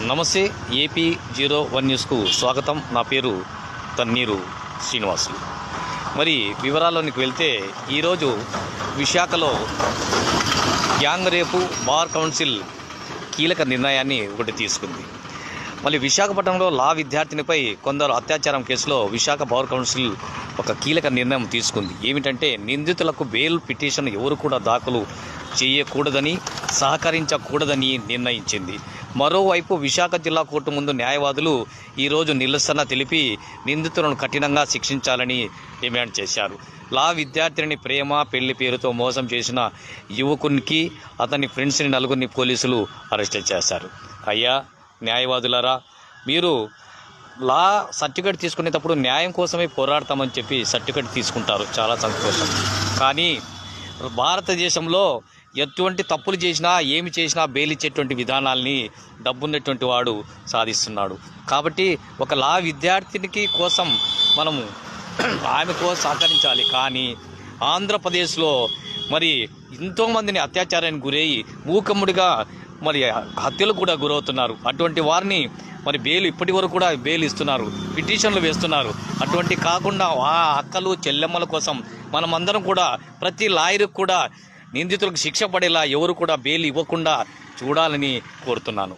నమస్తే AP zero one న్యూస్కు స్వాగతం. నా పేరు తన్నీరు శ్రీనివాసులు. మరి వివరాల్లోనికి వెళ్తే ఈరోజు విశాఖలో గ్యాంగ్ రేపు బార్ కౌన్సిల్ కీలక నిర్ణయాన్ని ఒకటి తీసుకుంది. మళ్ళీ విశాఖపట్నంలో లా విద్యార్థినిపై కొందరు అత్యాచారం కేసులో విశాఖ పవర్ కౌన్సిల్ ఒక కీలక నిర్ణయం తీసుకుంది. ఏమిటంటే నిందితులకు బెయిల్ పిటిషన్ ఎవరు కూడా దాఖలు చేయకూడదని సహకరించకూడదని నిర్ణయించింది. మరోవైపు విశాఖ జిల్లా కోర్టు ముందు న్యాయవాదులు ఈరోజు నిరసన తెలిపి నిందితులను కఠినంగా శిక్షించాలని డిమాండ్ చేశారు. లా విద్యార్థిని ప్రేమ పెళ్ళి పేరుతో మోసం చేసిన యువకునికి అతని ఫ్రెండ్స్ని నలుగురిని పోలీసులు అరెస్ట్ చేశారు. అయ్యా న్యాయవాదులారా మీరు లా సర్టిఫికేట్ తీసుకునేటప్పుడు న్యాయం కోసమే పోరాడతామని చెప్పి సర్టిఫికేట్ తీసుకుంటారు. చాలా సంతోషం. కానీ భారతదేశంలో ఎటువంటి తప్పులు చేసినా ఏమి చేసినా బేలిచ్చేటువంటి విధానాల్ని డబ్బున్నటువంటి వాడు సాధిస్తున్నాడు. కాబట్టి ఒక లా విద్యార్థినికి కోసం మనము ఆమెకు సహకరించాలి. కానీ ఆంధ్రప్రదేశ్లో మరి ఎంతోమందిని అత్యాచారానికి గురయ్యి మూకమ్ముడిగా మరి హత్యలు కూడా గురవుతున్నారు. అటువంటి వారిని మరి బెయిల్ ఇప్పటి వరకు కూడా బెయిల్ ఇస్తున్నారు. పిటిషన్లు వేస్తున్నారు. అటువంటి కాకుండా ఆ అక్కలు చెల్లెమ్మల కోసం మనమందరం కూడా ప్రతి లాయర్కి కూడా నిందితులకు శిక్ష పడేలా ఎవరు కూడా బెయిల్ ఇవ్వకుండా చూడాలని కోరుతున్నాను.